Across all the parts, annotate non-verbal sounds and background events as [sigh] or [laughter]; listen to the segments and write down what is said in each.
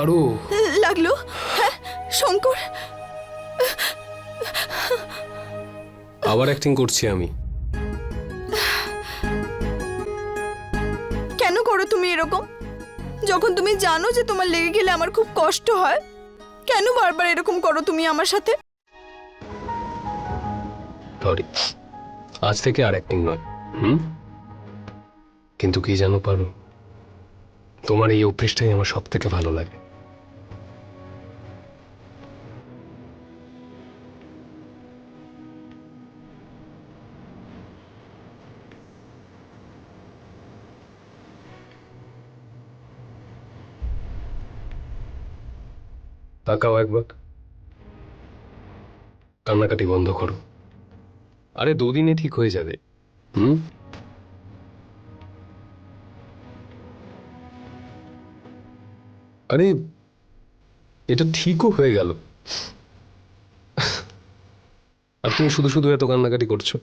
পারো। লাগল? হ্যাঁ শঙ্কর। আবার অ্যাক্টিং করছি আমি। কেন করো তুমি এরকম? যখন তুমি জানো যে তোমার লেগে গেলে আমার খুব কষ্ট হয় কেন বারবার এরকম করো তুমি আমার সাথে? সরি আজ থেকে আর অ্যাক্টিং নয় হুম? কিন্তু কি জানো পারো তোমার এই অভ্যেসটাই আমার সব থেকে ভালো লাগে। তাকাও একবার। কান্নাকাটি বন্ধ করো। আরে দুদিনে ঠিক হয়ে যাবে। হুম? আরে এটা ঠিকও হয়ে গেল। আর তুমি শুধু শুধু এত কান্নাকাটি করছ?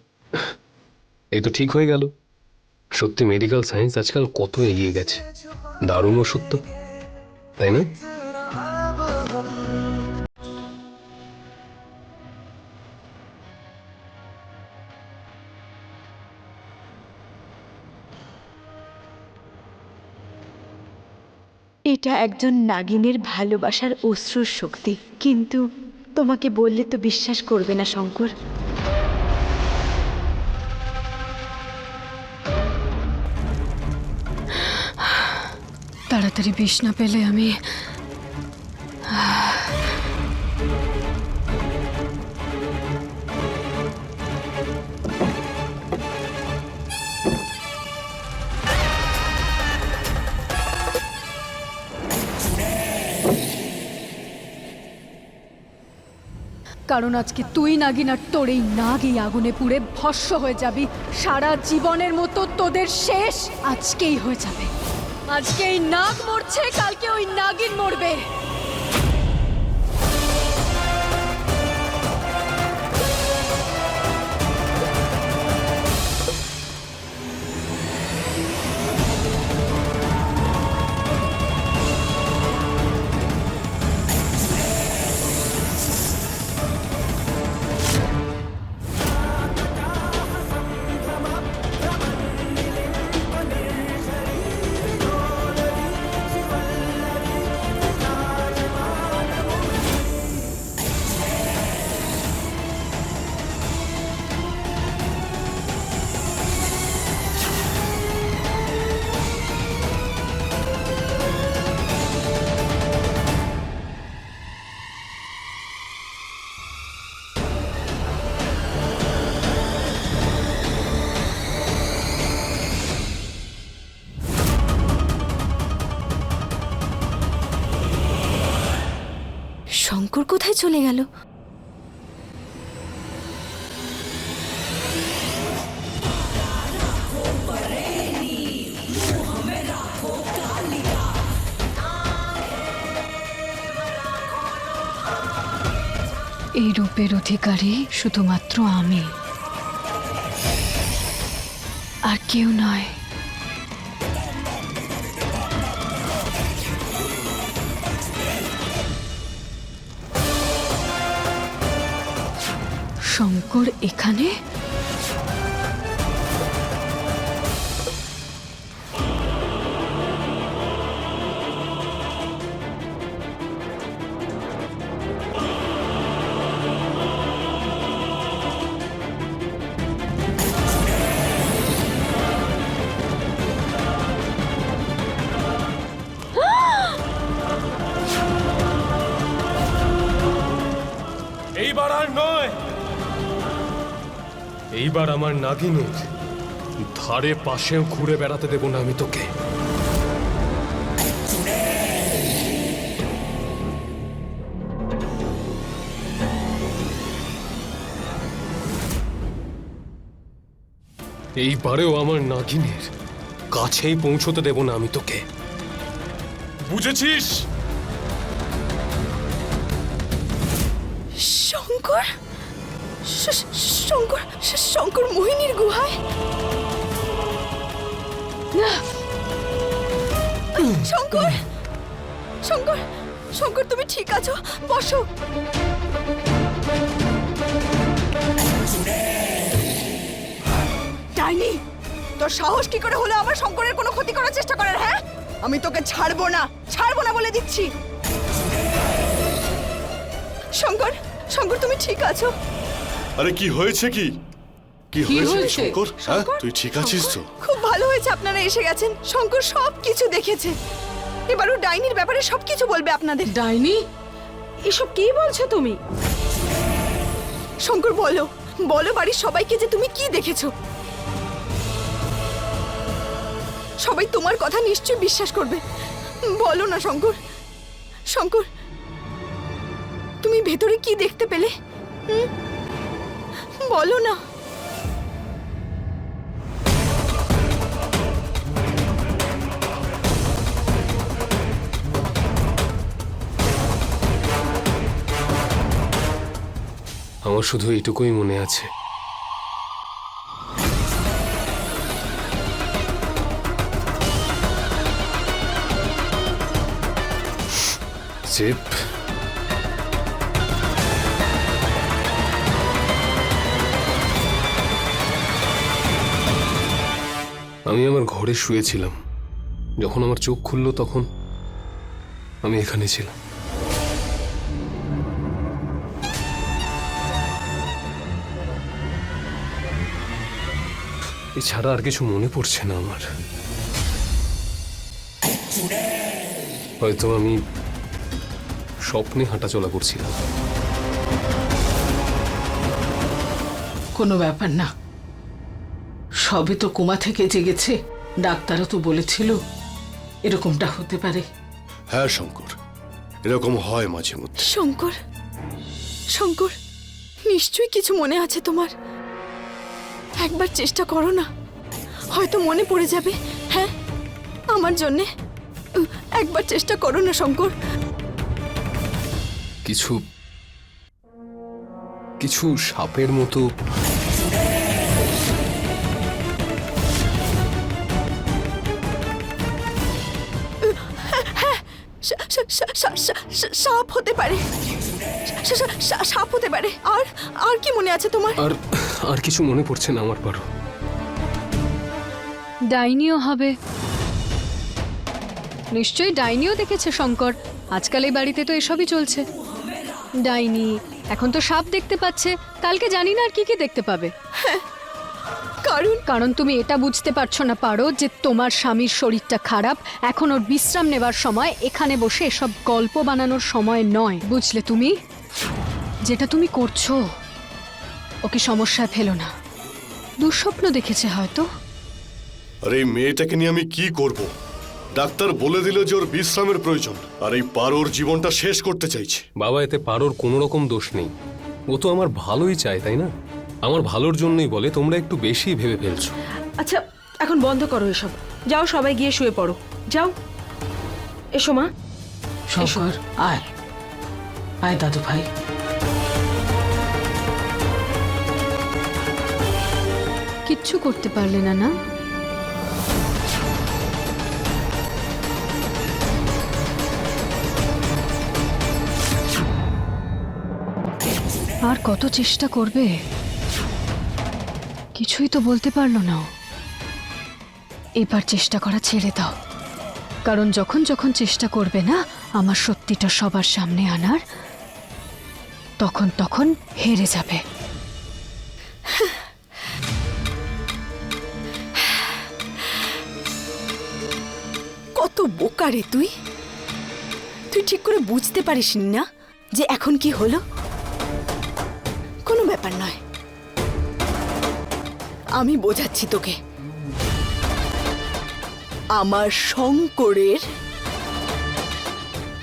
এই তো ঠিক হয়ে গেল। সত্যি মেডিকেল সায়েন্স আজকাল কত এগিয়ে গেছে। দারুণ ওষুধ তো। তাই না? এটা একজন নাগিনের ভালোবাসার অশ্রুর শক্তি। কিন্তু তোমাকে বললে তো বিশ্বাস করবে না, শঙ্কর। তাড়াতাড়ি বিষ না পেলে আমি কারণ আজকে তুই, নাগিন, আর তোর এই নাগ এই আগুনে পুড়ে ভস্য হয়ে যাবি? সারা জীবনের মতো তোদের শেষ আজকেই হয়ে যাবে। আজকে এই নাগ মরছে, কালকে ওই নাগিন মরবে। শঙ্কর কোথায় চলে গেল? এই রূপের অধিকারী শুধুমাত্র আমি। আর কেউ নয়। শঙ্কর এখানে? এইবার আমার নাগিনের ধারে পাশেও ঘুরে বেড়াতে দেব না আমি তোকে। এইবারেও আমার নাগিনের কাছেই পৌঁছতে দেব না আমি তোকে। বুঝেছিস? শঙ্কর? শঙ্কর শঙ্কর মোহিনীর গুহায়? শঙ্কর! শঙ্কর! শঙ্কর, তুমি ঠিক আছো? বসো। ডাইনি, তোর সাহস কি করে হলো আমার শঙ্করের কোনো ক্ষতি করার চেষ্টা করার হ্যাঁ? আমি তোকে ছাড়বো না ছাড়বো না বলে দিচ্ছি। শঙ্কর শঙ্কর, তুমি ঠিক আছো? আরে কি হয়েছে কি? কি হয়েছে শঙ্কর? হ্যাঁ তুই ঠিক আছিস তো? খুব ভালো হয়েছে আপনারা এসে গেছেন। শঙ্কর সব কিছু দেখেছে। এবার ও ডাইনির ব্যাপারে সব কিছু বলবে আপনাদের। ডাইনি? এসব কি বলছো তুমি? শঙ্কর বলো। বলো বাড়ির সবাইকে যে তুমি কি দেখেছ। সবাই তোমার কথা নিশ্চয়ই বিশ্বাস করবে। বলো না শঙ্কর। শঙ্কর তুমি ভেতরে কি দেখতে পেলে? হুম? বলো না আমার শুধু এইটুকুই মনে আছে। চেপ আমি আমার ঘরে শুয়েছিলাম। যখন আমার চোখ খুললো তখন আমি এখানে ছিলাম। এছাড়া আর কিছু মনে পড়ছে না আমার। হয়তো আমি স্বপ্নে হাঁটাচলা করছিলাম। কোনো ব্যাপার না। সবে তো কোমা থেকে জেগেছে। ডাক্তারও তো বলেছিল এরকমটা হতে পারে। হ্যাঁ শঙ্কর। এরকম হয় মাঝে মধ্যে। শঙ্কর শঙ্কর নিশ্চয়ই কিছু মনে আছে তোমার? একবার চেষ্টা করো না। হয়তো মনে পড়ে যাবে হ্যাঁ? আমার জন্যে একবার চেষ্টা করো না শঙ্কর। কিছু কিছু সাপের মতো সাপ হতে পারে। সাপ হতে পারে। আর আর কি মনে আছে তোমার? আর আর কিছু মনে পড়ছে না আমার পারো। ডাইনিও হবে। নিশ্চয়ই ডাইনিও দেখেছে শঙ্কর। আজকাল এই বাড়িতে তো এসবই চলছে। ডাইনি এখন তো সাপ দেখতে পাচ্ছে। কালকে জানি না আর কি কি দেখতে পাবে। কারণ কারণ তুমি এটা বুঝতে পারছ না পারো যে তোমার স্বামীর শরীরটা খারাপ। এখন ওর বিশ্রাম নেবার সময় এখানে বসে এসব গল্প বানানোর সময় নয়। বুঝলে তুমি? যেটা তুমি করছ ওকে সমস্যায় ফেলো না। দুঃস্বপ্ন দেখেছে হয়তো। আর এই মেয়েটাকে নিয়ে আমি কি করব? ডাক্তার বলে দিল যে ওর বিশ্রামের প্রয়োজন আর এই পারোর জীবনটা শেষ করতে চাইছে। বাবা এতে পারোর কোনো রকম দোষ নেই। ও তো আমার ভালোই চায় তাই না? আমার ভালোর জন্যই বলে তোমরা একটু বেশি ভেবে ফেলছো। আচ্ছা এখন বন্ধ করো এসব। যাও সবাই গিয়ে শুয়ে পড়ো। যাও। এসো মা। শঙ্কর আয়। আয় দাদু ভাই। কিচ্ছু করতে পারলে না না? আর কত চেষ্টা করবে? কিছুই তো বলতে পারল না এবার চেষ্টা করা ছেড়ে দাও। কারণ যখন যখন চেষ্টা করবে না, আমার সত্যিটা সবার সামনে আনার, তখন তখন হেরে যাবে। কত বোকা রে তুই। তুই ঠিক করে বুঝতে পারিস না যে এখন কি হলো? কোনো ব্যাপার নয়। আমি বোঝাচ্ছি তোকে। আমার শঙ্করের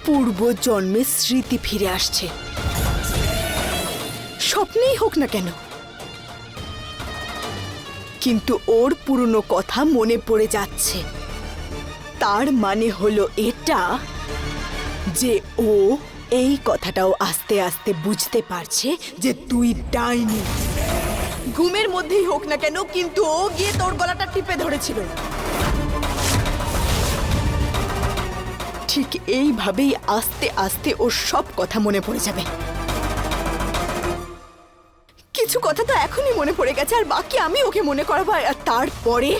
পূর্ব জন্মের স্মৃতি ফিরে আসছে। স্বপ্নেই হোক না কেন। কিন্তু ওর পুরনো কথা মনে পড়ে যাচ্ছে। তার মানে হলো এটা যে ও এই কথাটাও আস্তে আস্তে বুঝতে পারছে যে তুই ডাইনি। ঘুমের মধ্যেই হোক না কেন, কিন্তু ও গিয়ে তোর গলাটা টিপে ধরেছিল। ঠিক এইভাবেই আস্তে আস্তে ওর সব কথা মনে পড়ে যাবে। কিছু কথা তো এখনই মনে পড়ে গেছে, আর বাকি আমি ওকে মনে করাবো, আর তারপরে?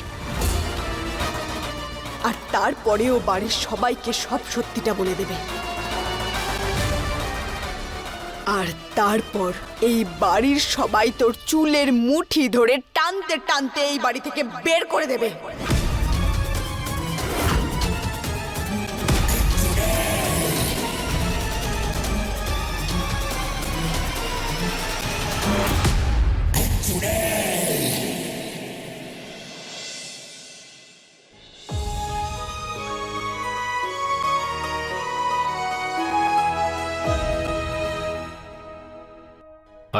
আর তারপরে ও বাড়ির সবাইকে সব সত্যিটা বলে দেবে। আর তারপর এই বাড়ির সবাই তোর চুলের মুঠি ধরে টানতে টানতে এই বাড়ি থেকে বের করে দেবে।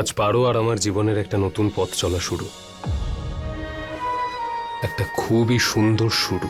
আজ পারো আর আমার জীবনের একটা নতুন পথ চলা শুরু। একটা খুবই সুন্দর শুরু।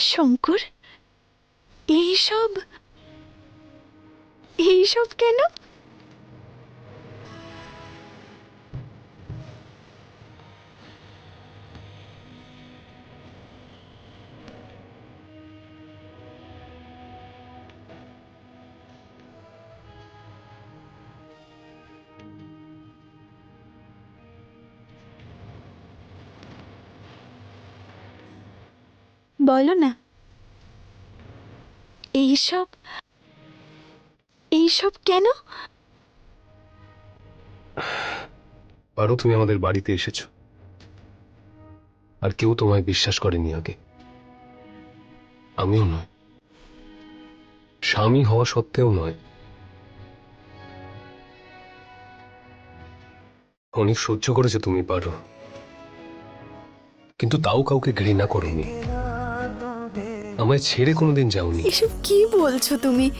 শঙ্কর এইসব এইসব কেন? বলো না। এইসব এইসব কেন? পারো তুমি আমাদের বাড়িতে এসেছ। আর কেউ তোমায় বিশ্বাস করেনি আগে। আমিও নয়। স্বামী হওয়া সত্ত্বেও নয়। অনেক সহ্য করেছ তুমি পারো কিন্তু তাও কাউকে ঘৃণা করনি। আমায় ছেড়ে কোনোদিন যাওনি। এসব কি বলছো তুমি?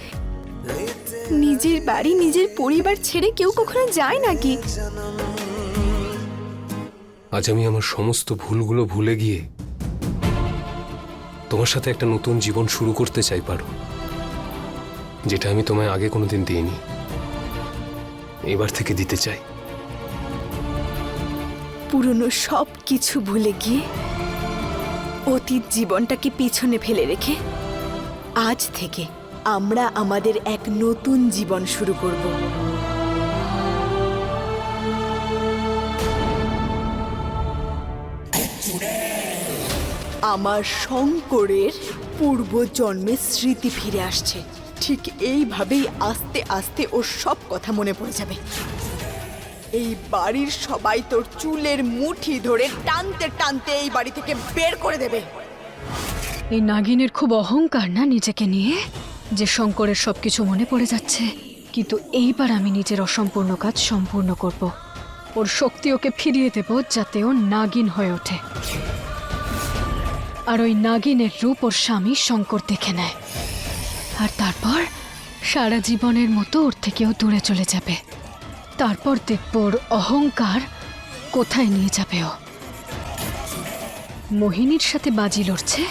নিজের বাড়ি নিজের পরিবার ছেড়ে কেউ কখনো যায় নাকি? আজ আমি আমার সমস্ত ভুলগুলো ভুলে গিয়ে তোমার সাথে একটা নতুন জীবন শুরু করতে চাই পারো। যেটা আমি তোমায় আগে কোনোদিন দিইনি। এবার থেকে দিতে চাই। পুরনো সব কিছু ভুলে গিয়ে অতীত জীবনটাকে পিছনে ফেলে রেখে আজ থেকে আমরা আমাদের এক নতুন জীবন শুরু করব। আমার শঙ্করের পূর্ব জন্মের স্মৃতি ফিরে আসছে। ঠিক এইভাবেই আস্তে আস্তে ওর সব কথা মনে পড়ে যাবে। এই বাড়ির সবাই তোর চুলের মুঠি ধরে টানতে টানতে এই বাড়ি থেকে বের করে দেবে। এই নাগিনের খুব অহংকার না নিজেকে নিয়ে? যে শঙ্করের সবকিছু মনে পড়ে যাচ্ছে। কিন্তু এইবার আমি নিজের অসম্পূর্ণ কাজ সম্পূর্ণ করব। ওর শক্তি ওকে ফিরিয়ে দেব যাতে ও নাগিন হয়ে ওঠে। আর ওই নাগিনের রূপ ওর স্বামী শঙ্কর দেখে নেয়। আর তারপর সারা জীবনের মতো ওর থেকেও দূরে চলে যাবে। তারপর দেখব অহংকার কোথায় নিয়ে যাবে ও? মোহিনীর সাথে বাজি লড়ছে?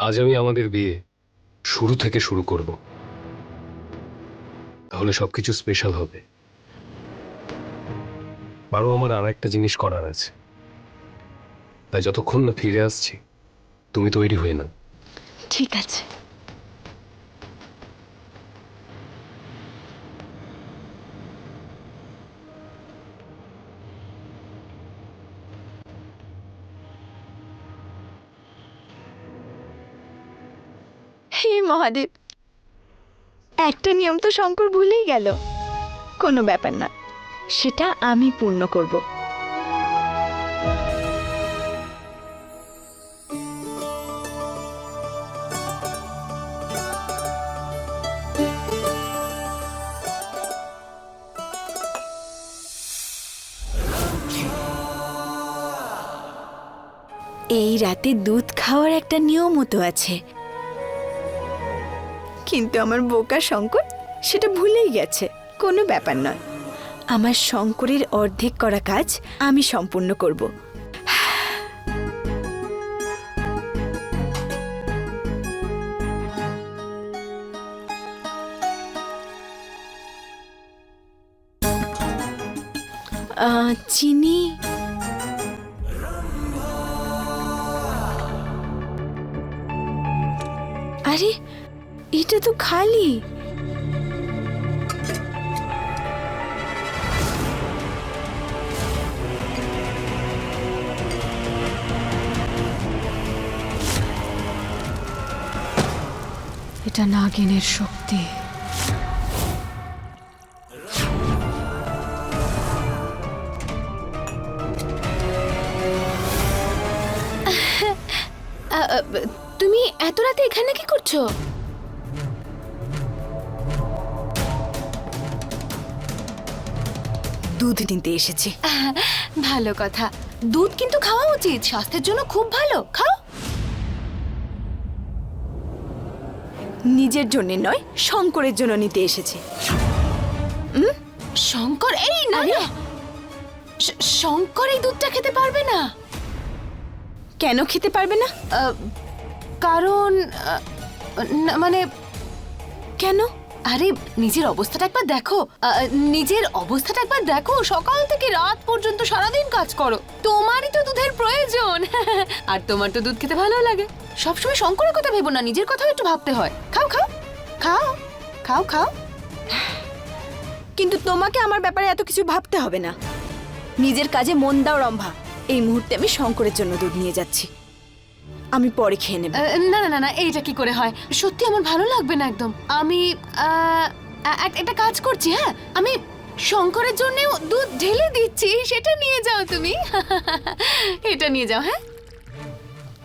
আজ আমি আমাদের বিয়ে শুরু থেকে শুরু করব। তাহলে সবকিছু স্পেশাল হবে। বারো, আমার আর একটা জিনিস করার আছে। তাই যতক্ষণ না ফিরে আসছি, তুমি তৈরি হয়ে না ঠিক আছে। হে মহাদেব, একটা নিয়ম তো শঙ্কর ভুলেই গেল। কোনো ব্যাপার না, সেটা আমি পূর্ণ করব। এই রাতে দুধ খাওয়ার একটা নিয়মও তো আছে। কিন্তু আমার বোকা শঙ্কর সেটা ভুলেই গেছে, কোনো ব্যাপার নয়। আমার শঙ্করের অর্ধেক করা কাজ আমি সম্পূর্ণ করব। চিনি তো খালি। এটা নাগিনের শক্তি। তুমি এত রাতে এখানে কি করছ? দুধ নিতে এসেছি। [laughs] ভালো কথা। দুধ কিন্তু খাওয়া উচিত স্বাস্থ্যের জন্য খুব ভালো। খাও। নিজের জন্য নয় শঙ্করের জন্য নিতে এসেছি। শঙ্কর? এই না শঙ্কর এই দুধটা খেতে পারবে না। কেন খেতে পারবে না? কারণ মানে কেন? আরে, নিজের অবস্থাটা একবার দেখো। নিজের অবস্থাটা একবার দেখো। সকাল থেকে রাত পর্যন্ত সারাদিন কাজ করো। তোমারই তো দুধের প্রয়োজন। [laughs] আর তোমার তো দুধ খেতে ভালো লাগে। সবসময় শঙ্করের কথা ভেবো না, নিজের কথাও একটু ভাবতে হয়। খাও খাও খাও খাও খাও। কিন্তু তোমাকে আমার ব্যাপারে এত কিছু ভাবতে হবে না। নিজের কাজে মন দাও, রম্ভা। এই মুহূর্তে আমি শঙ্করের জন্য দুধ নিয়ে যাচ্ছি। আমি পরে খেয়ে নেব। না না না না এইটা কি করে হয়? সত্যি আমার ভালো লাগবে না একদম। আমি আহ, এক- একটা কাজ করছি হ্যাঁ? আমি শঙ্করের জন্য দুধ ঢেলে দিচ্ছি সেটা নিয়ে যাও তুমি। [laughs] এটা নিয়ে যাও হ্যাঁ?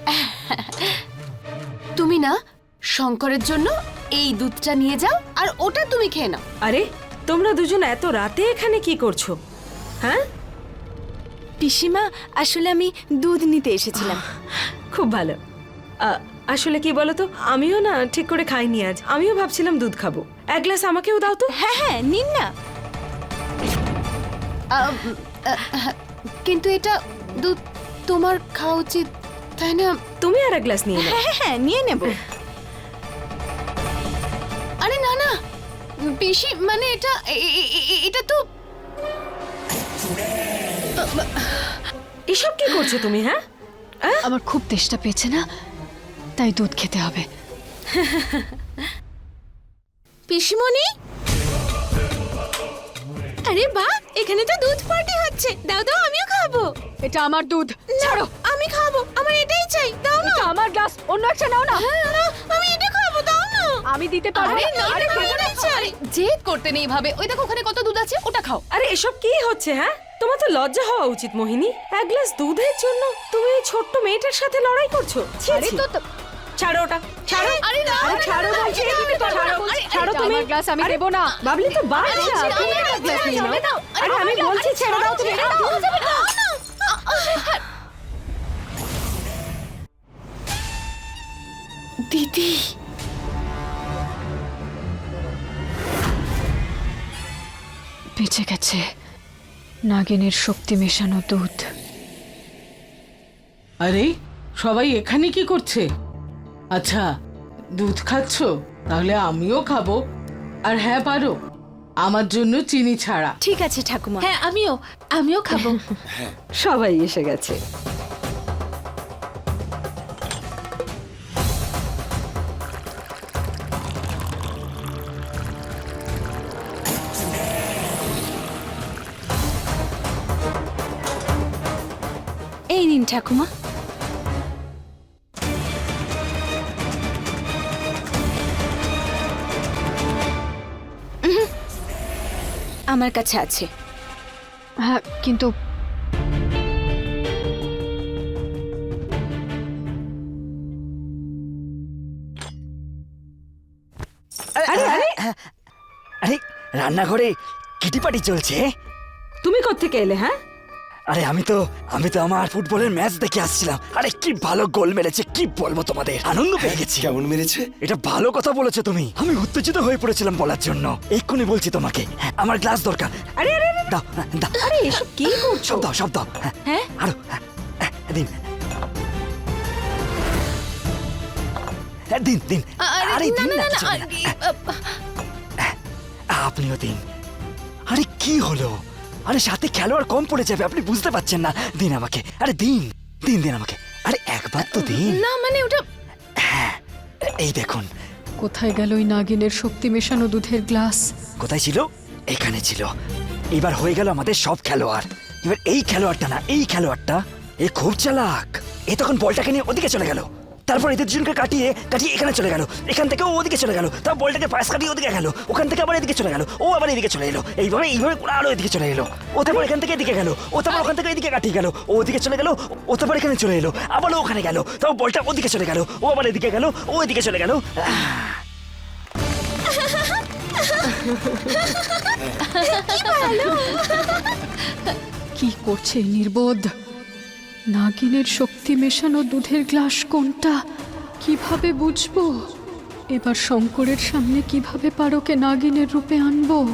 [laughs] তুমি না শঙ্করের জন্য এই দুধটা নিয়ে যাও আর ওটা তুমি খেয়ে নাও। আরে তোমরা দুজন এত রাতে এখানে কি করছ? হ্যাঁ? পিসিমা আসলে আমি দুধ নিতে এসেছিলাম। খুব ভালো। আসলে কি বলো তো আমিও না ঠিক করে খাইনি আজ। আমিও ভাবছিলাম দুধ খাব। এক গ্লাস আমাকেও দাও তো। হ্যাঁ হ্যাঁ নিন না। কিন্তু এটা দুধ তোমার খাওয়া উচিত তাই না? তুমি আর এক গ্লাস নিয়ে নাও। হ্যাঁ হ্যাঁ নিয়ে নেব। আরে না না পিসি মানে এটা এটা তো এসব কি করছ তুমি হ্যাঁ? আমার খুব তেষ্টা পেয়েছে না? তাই দুধ খেতে হবে। পিসিমণি? আরে বাহ এখানে তো দুধ পার্টি হচ্ছে। দাও দাও আমিও খাব। এটা আমার দুধ। ছাড়ো। আমি খাব। আমার এটাই চাই। দাও না। আমার গ্লাস অন্য একটা নাও না। হ্যাঁ, না, আমি এটা খাব দাও না। আমি দিতে পারব আরে না। আরে জেদ করতে নেই ভাবে ওই দেখো ওখানে কত দুধ আছে ওটা খাও। আরে এসব কি হচ্ছে হ্যাঁ? তোমার তো লজ্জা হওয়া উচিত মোহিনী এক গ্লাস দুধের জন্য তুমি এই ছোট্ট মেয়েটার সাথে লড়াই করছ ছি, আরে ছি। তো তো- ছাড়ো ওটা ছাড়ো আরে না, আরে না, ছাড়ো না, বলছি, এটা আমি ছাড়ো, পারব না। ছাড়ো, আরে, ছাড়ো এটা তুমি আমার গ্লাস আমি আরে, দেবো না বাবলি তো বাচ্চা আরে, তুমি আরে, একটা গ্লাস আরে, নিয়ে নাও ছেড়ে দাও। আরে আমি বলছি আরে, ছেড়ে দাও তুমি ছেড়ে দাও, ছেড়ে দাও না। দিদি বেঁচে গেছে নাগিনের শক্তি মেশানো দুধ। আরে সবাই এখানে কি করছে? আচ্ছা দুধ খাচ্ছ? তাহলে আমিও খাব। আর হ্যাঁ পারো আমার জন্য চিনি ছাড়া। ঠিক আছে ঠাকুমা। হ্যাঁ আমিও আমিও খাব। [laughs] সবাই এসে গেছে। এই নিন ঠাকুমা। আমার কাছে আছে। হ্যাঁ কিন্তু আরে রান্নাঘরে কিটিপাটি চলছে। তুমি কোথেকে এলে হ্যাঁ? আরে আমি তো আমি তো আমার ফুটবলের ম্যাচ দেখে আসছিলাম। আরে কি ভালো গোল মেরেছে কি বলব তোমাদের? আনন্দ পেয়ে গেছি। কেমন মেরেছে? এটা ভালো কথা বলেছ তুমি। আমি উত্তেজিত হয়ে পড়েছিলাম বলার জন্য। এক্ষুনি বলছি তোমাকে। হ্যাঁ, আমার গ্লাস দরকার। আরে আরে আরে, দাও হ্যাঁ, দাও। আরে এসব কি করছ? সব দাও সব দাও। হ্যাঁ, হ্যাঁ? আরও হ্যাঁ, হ্যাঁ, দিন। হ্যাঁ, দিন দিন। আরে দিন না কিছু না। আপনিও দিন। আরে কি হলো? আরে সাথে খেলোয়াড় কম পড়ে যাবে আপনি বুঝতে পারছেন না। দিন আমাকে। আরে দিন দিন দিন আমাকে। আরে একবার তো দিন। না মানে ওটা হ্যাঁ এই দেখুন। কোথায় গেল ওই নাগিনের শক্তি মেশানো দুধের গ্লাস? কোথায় ছিল? এখানে ছিল। এবার হয়ে গেল আমাদের সব খেলোয়াড়। এবার এই খেলোয়াড়টা না এই খেলোয়াড়টা এ খুব চালাক। এ তখন বলটাকে নিয়ে ওদিকে চলে গেল। তারপর এদের দুজনকে কাটিয়ে কাটিয়ে এখানে চলে গেল। এখান থেকে ও ওদিকে চলে গেল। তারপর বলটাকে পাশ কাটিয়ে ওদিকে গেল। ওখান থেকে আবার এদিকে চলে গেল। ও আবার এদিকে চলে এলো। এইভাবে এইভাবে আরও এদিকে চলে এলো। ও তারপর এখান থেকে এদিকে গেল। ও তারপর ওখান থেকে এদিকে কাটিয়ে গেল। ও ওদিকে চলে গেল। ও তারপর এখানে চলে এলো। আবার ও ওখানে গেল। তারপর বলটা ওদিকে চলে গেল। ও আবার এদিকে গেল। ও এদিকে চলে গেল। কি করছে নির্বোধ? নাগিনের শক্তি মেশানো দুধের গ্লাস কোনটা? কীভাবে বুঝব? এবার শঙ্করের সামনে কীভাবে পারোকে নাগিনের রূপে আনব?